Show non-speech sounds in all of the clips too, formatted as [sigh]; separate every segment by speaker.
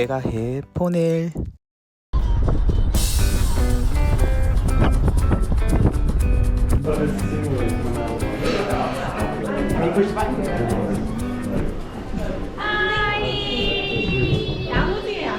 Speaker 1: 내가 해 보낼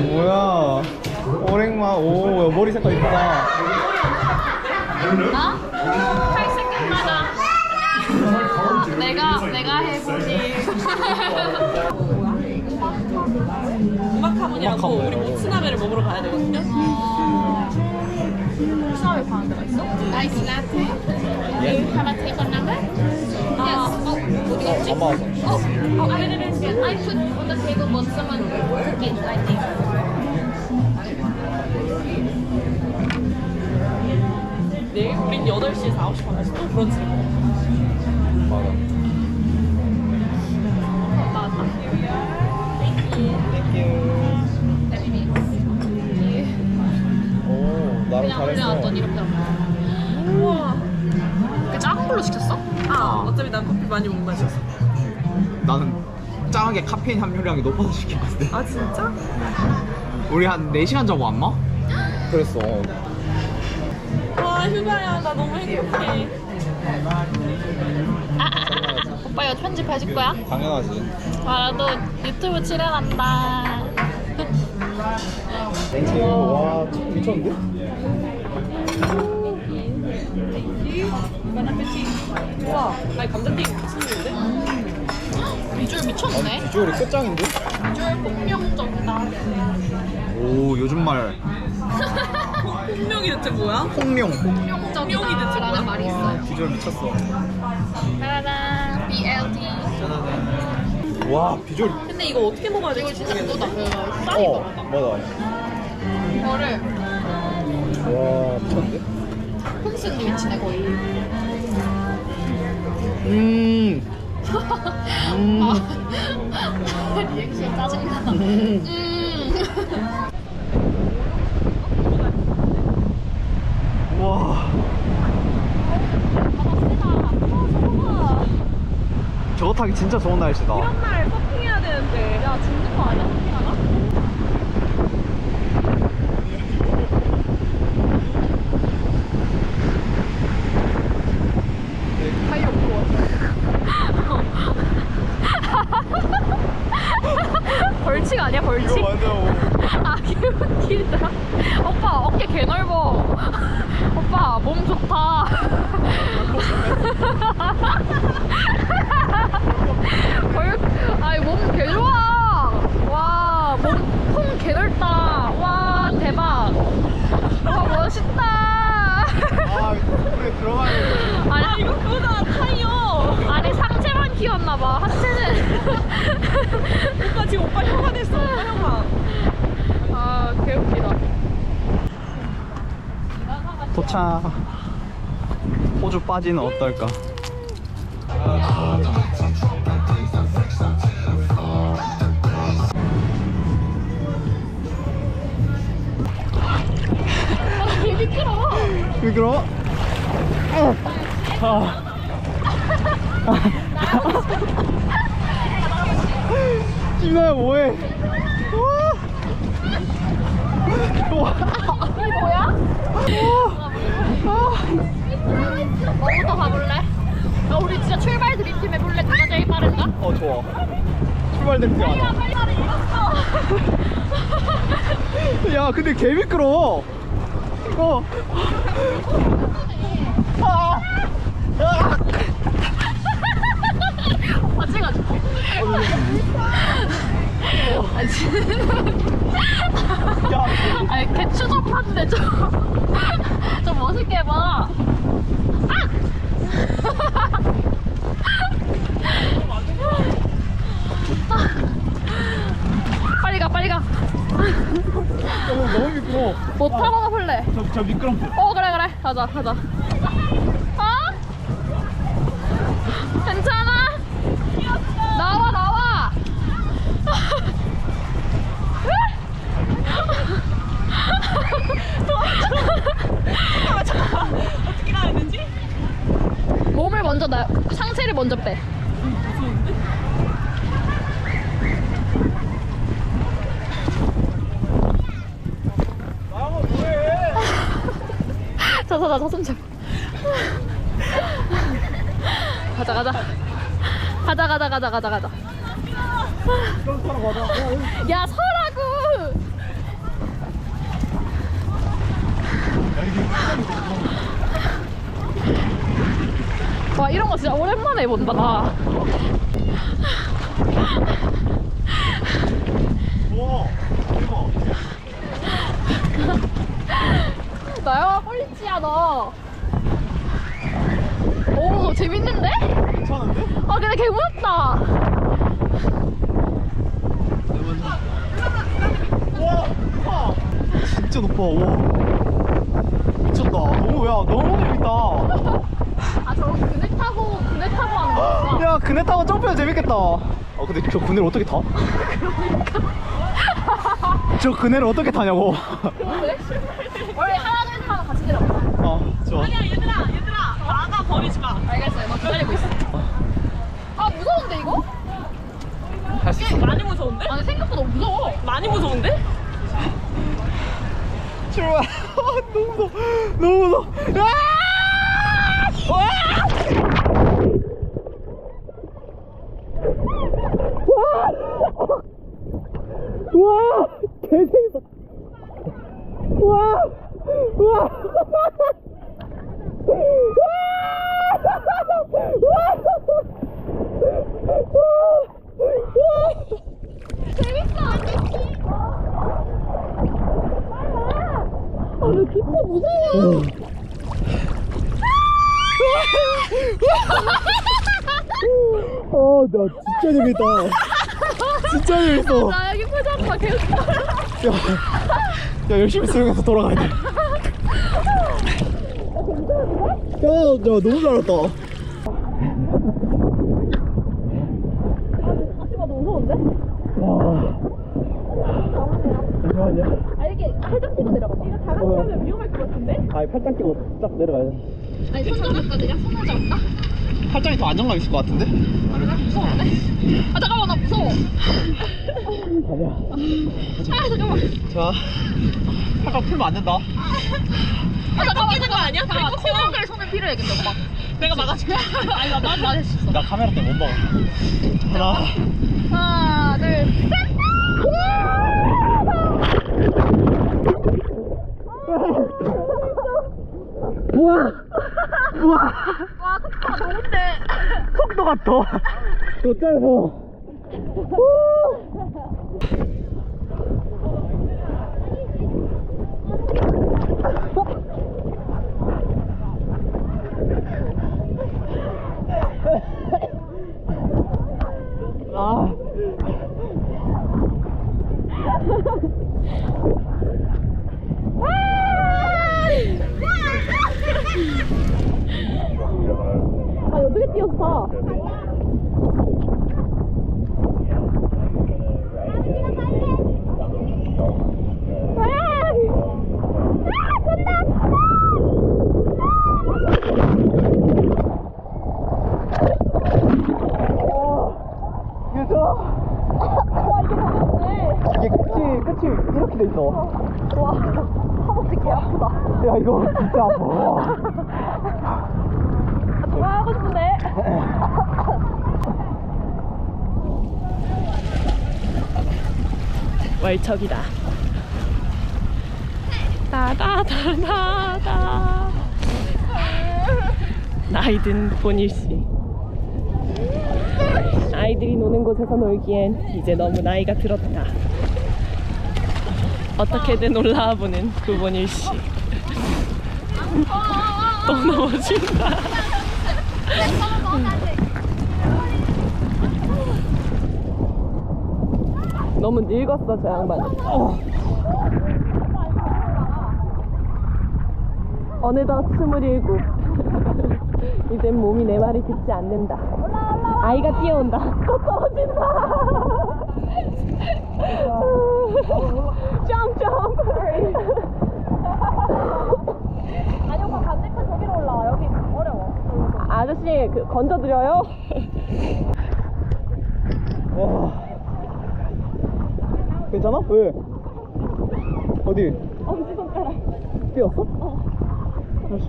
Speaker 1: 뭐야 오랭마 오 머리 색깔 이쁘다
Speaker 2: 어? 잘생겼나봐. 내가 내가 해보니. [laughs]
Speaker 3: 하모니라고 우리 모츠나베를 먹으러 가야 되거든요.
Speaker 2: 수업에 가는 데가 있어? Ice latte. You have a take on number? Yes. Oh, 어디 갔지?
Speaker 1: 엄마 와서
Speaker 2: Oh, oh, I didn't get. I put on the table, but someone took it. I think.
Speaker 3: 내일 우린 8시에서 9시 반까지 또 브런치를 먹어.
Speaker 2: 그냥 올려놨더니 이렇게 나와.
Speaker 3: 우와.
Speaker 2: 그 작은 걸로 시켰어?
Speaker 3: 아, 어차피 난 커피 많이 못 마셔서.
Speaker 1: 나는 짱하게 카페인 함유량이 높아서 시킨 건데
Speaker 3: 아, 진짜?
Speaker 1: 우리 한 4시간 자고 왔나? 그랬어
Speaker 3: 와, 휴가야. 나 너무 행복해.
Speaker 2: 아, 아, 아. 오빠 이거 편집해줄 거야?
Speaker 1: 당연하지
Speaker 2: 아, 나도 유튜브 출연한다.
Speaker 1: 와 미쳤는데?
Speaker 3: 우와, 나 감자튀김 미치는데?
Speaker 2: 비주얼 미쳤네.
Speaker 1: 비주얼이 끝장인데?
Speaker 2: 비주얼 폭력적이다.
Speaker 1: 오 요즘 말
Speaker 3: 분명히 대체 뭐야?
Speaker 1: 폭룡
Speaker 2: 폭력적이다라는 말이 있어요.
Speaker 1: 비주얼 미쳤어
Speaker 2: 짜라란 BLT.
Speaker 1: 와 비주얼
Speaker 3: 근데 이거 어떻게 먹어야
Speaker 2: 이거
Speaker 3: 될지
Speaker 2: 진짜
Speaker 3: 모르겠어.
Speaker 2: 그거다. 그 쌀이
Speaker 1: 어
Speaker 2: 거다.
Speaker 1: 맞아
Speaker 2: 이거를
Speaker 1: 와 미쳤는데?
Speaker 2: 콩스님 위치네 거의.
Speaker 1: 음 [laughs] 음.
Speaker 2: 아, 리액션 짜증나.
Speaker 1: 음.
Speaker 2: 음.
Speaker 1: 와 저거 타기 진짜 좋은 날씨다
Speaker 3: 이런 날 서핑해야 되는데.
Speaker 2: 야 죽는 거 아니야? 서핑하나? 타이어 부러워. 벌칙 아니야 벌칙?
Speaker 1: 완전
Speaker 2: 아 개웃기다 오빠 어깨 개 넓어 오빠 몸 좋다 벌 아이 몸 개 좋아 와몸통 개 넓다 와 대박 와 멋있다
Speaker 1: 아 물에 들어가야 돼
Speaker 2: 아니
Speaker 3: 이거 그거잖아, 타이어.
Speaker 2: 아니 상체만 키웠나봐 하체는
Speaker 3: 오빠 지금 오빠 혀가 됐어. 오빠 혀가.
Speaker 2: 아 개웃기다
Speaker 1: 도착 호주 빠지는 어떨까
Speaker 2: 개 미끄러워
Speaker 1: 미끄러워? 아. [laughs] 진아야 뭐해? 와.
Speaker 2: 이게 뭐야? 너부터 가볼래? 야, 우리 진짜 출발 드림팀 해볼래? 누가 제일 빠른가?
Speaker 1: 어 좋아. 출발 냄새
Speaker 2: 야,
Speaker 1: 나.
Speaker 2: 빨리 이겼어.
Speaker 1: 야 근데 개 미끄러워. 이거. 아. 아.
Speaker 2: 아,
Speaker 1: 야.
Speaker 2: 아니, 개 추접한데 좀. 좀 멋있게 해봐. 아! 빨리 가, 빨리 가.
Speaker 1: 너무 미끄러워.
Speaker 2: 못 타고 가볼래?
Speaker 1: 저, 저 미끄럼틀.
Speaker 2: 어 그래 그래 가자 가자 껍데기를 먼저 빼. 자자자 자손 잡. 가자 가자. 가자 가자 가자 가자 가자. 야 서라. 와 이런 거 진짜 오랜만에 본다 나. 나야 꼴찌야 너. 오 재밌는데?
Speaker 1: 괜찮은데?
Speaker 2: 아 근데 개 무섭다.
Speaker 1: 와, 진짜 높아. 와. 미쳤다. 너무 야, 너무 재밌다.
Speaker 2: 아 저거 그네 타고 그네 타고 하는 거구나.
Speaker 1: 야, 그네 타고 점프해도 재밌겠다. 아, 근데 저 그네를 어떻게 타? [laughs] 저 그네를 어떻게 타냐고.
Speaker 2: 원래 하나 둘 타면 같이 내려가.
Speaker 1: 아, 좋아.
Speaker 3: 아니야 얘들아 얘들아 나가 버리지 마.
Speaker 2: 알겠어요. 나 기다리고 있어. 아 무서운데 이거?
Speaker 1: 할수 있어.
Speaker 3: 많이 무서운데?
Speaker 2: 아니 생각보다 무서워.
Speaker 3: 많이 무서운데?
Speaker 1: 출발. [laughs] 너무 무서워. 너무 무서워. 아! 와! 와! 개재밌어. 와! 와!
Speaker 2: 아왜 기뻐 무서워.
Speaker 1: 어, 나 진짜 재밌다. 진짜 재밌어.
Speaker 2: 나봐 개웃겨.
Speaker 1: 야, 야 열심히 수영해서 돌아가야 돼. 야, 야 너무 잘했다.
Speaker 2: 다시 봐도 무서운데?
Speaker 1: 와. 잠시만요.
Speaker 2: 아 이게 회전 뛰고 내려가봐. 이거 다
Speaker 1: 어.
Speaker 3: 하면 위험할 것 같은데?
Speaker 1: 아니 팔짱 끼고 쫙 내려가야 돼.
Speaker 2: 아니 손 잡을까 내가 손을 잡을까?
Speaker 1: 팔짱이 더 안정감 있을 것 같은데?
Speaker 2: 아 그래? 무서운데? 아 잠깐만 나 무서워. [laughs]
Speaker 1: 아니야.
Speaker 2: 아 잠깐만.
Speaker 1: 자, 팔짱 풀면 안 된다.
Speaker 2: 아 잠깐만.
Speaker 3: 거 아니야?
Speaker 2: 잠깐만. 코어를 손을 필요해야겠다 오빠.
Speaker 3: 내가 막아줄게.
Speaker 2: 아니 나 나도 맞을 수 있어.
Speaker 1: 나 카메라 때문에 못 먹어. 하나,
Speaker 2: 하나 둘 셋.
Speaker 1: 우와, 우와,
Speaker 2: 와 속도가 너무인데.
Speaker 1: 속도가 더, 더 짧아. 아.
Speaker 2: 아 어떻게 뛰었어?
Speaker 1: 이게 저,
Speaker 2: 와 이게 가볍네.
Speaker 1: 이게 끝이, 끝이 이렇게 돼 있어.
Speaker 2: 와 허벅지 개 아프다.
Speaker 1: 야, 이거 진짜 아파. 와.
Speaker 2: 아, 누가 하고 싶은데?
Speaker 3: 월척이다. 따다다다다. 나이든 본일씨. 아이들이 노는 곳에서 놀기엔 이제 너무 나이가 들었다. 어떻게든 올라와 보는 구본일씨. 또 넘어진다. 너무 늙었어 저 양반. 어느덧 스물일곱. [laughs] 이젠 몸이 내 말을 듣지 않는다. 아이가 뛰어온다. 또 떨어진다. 점점.
Speaker 2: 아니 오빠 반대편 저기로 올라와 여기 어려워.
Speaker 3: 아저씨 그 건져드려요? [laughs]
Speaker 1: 와. 괜찮아? 왜? 어디?
Speaker 3: 엄지손가락.
Speaker 1: 뛰었어?
Speaker 3: 어.
Speaker 1: 그렇지.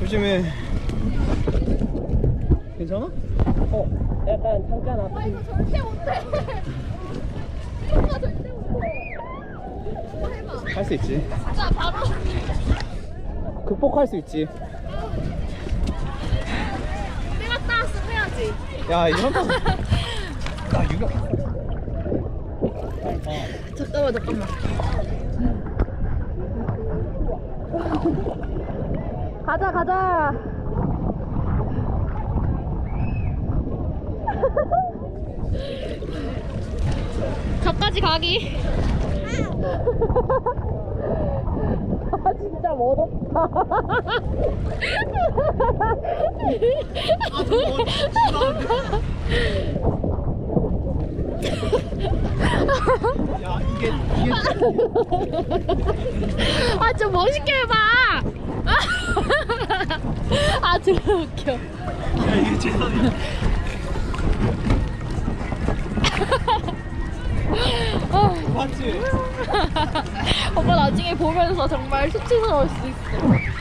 Speaker 1: 조심해. 괜찮아?
Speaker 3: 어, 약간 잠깐 앞.
Speaker 2: 아 이거 절대 못해. 이거 절대 못해. 뭐 해봐.
Speaker 1: 할 수 있지.
Speaker 2: 진짜 바로.
Speaker 1: 극복할 수 있지.
Speaker 2: 내가 따왔으면 해야지.
Speaker 1: 야, 이런 거. 나 이거.
Speaker 2: 잠깐만 잠깐만.
Speaker 3: 가자, 가자. [laughs]
Speaker 2: 저까지 가기. [laughs]
Speaker 3: 아, 멀었다.
Speaker 1: 야, 이게, 이게.
Speaker 2: 아좀 멋있게 해봐. 아 진짜 웃겨.
Speaker 1: 야, 이게 최선이야. 맞지? [laughs]
Speaker 2: 오빠 나중에 보면서 정말 수치스러울 수 있어.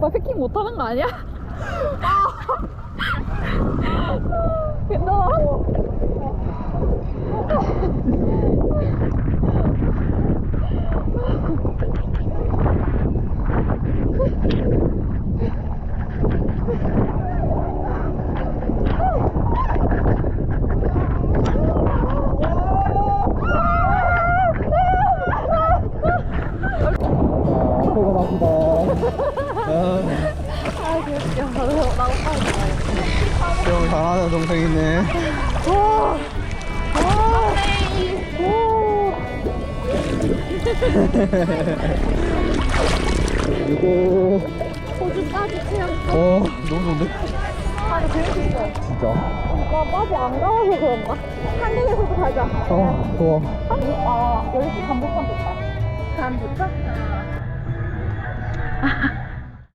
Speaker 2: 오빠 패킹 못하는 거 아니야? [laughs] 괜찮아?
Speaker 1: 동생 있네. 이거.
Speaker 3: 호주까지 체험.
Speaker 1: 어, 너무 좋은데?
Speaker 3: 아, 이거 재밌었어.
Speaker 1: 진짜.
Speaker 3: 나 빠지 안 가봐서 그런가? 한국에서도 가자.
Speaker 1: 어, 좋아.
Speaker 3: 아, 10시 반복판 됐다. 반복판?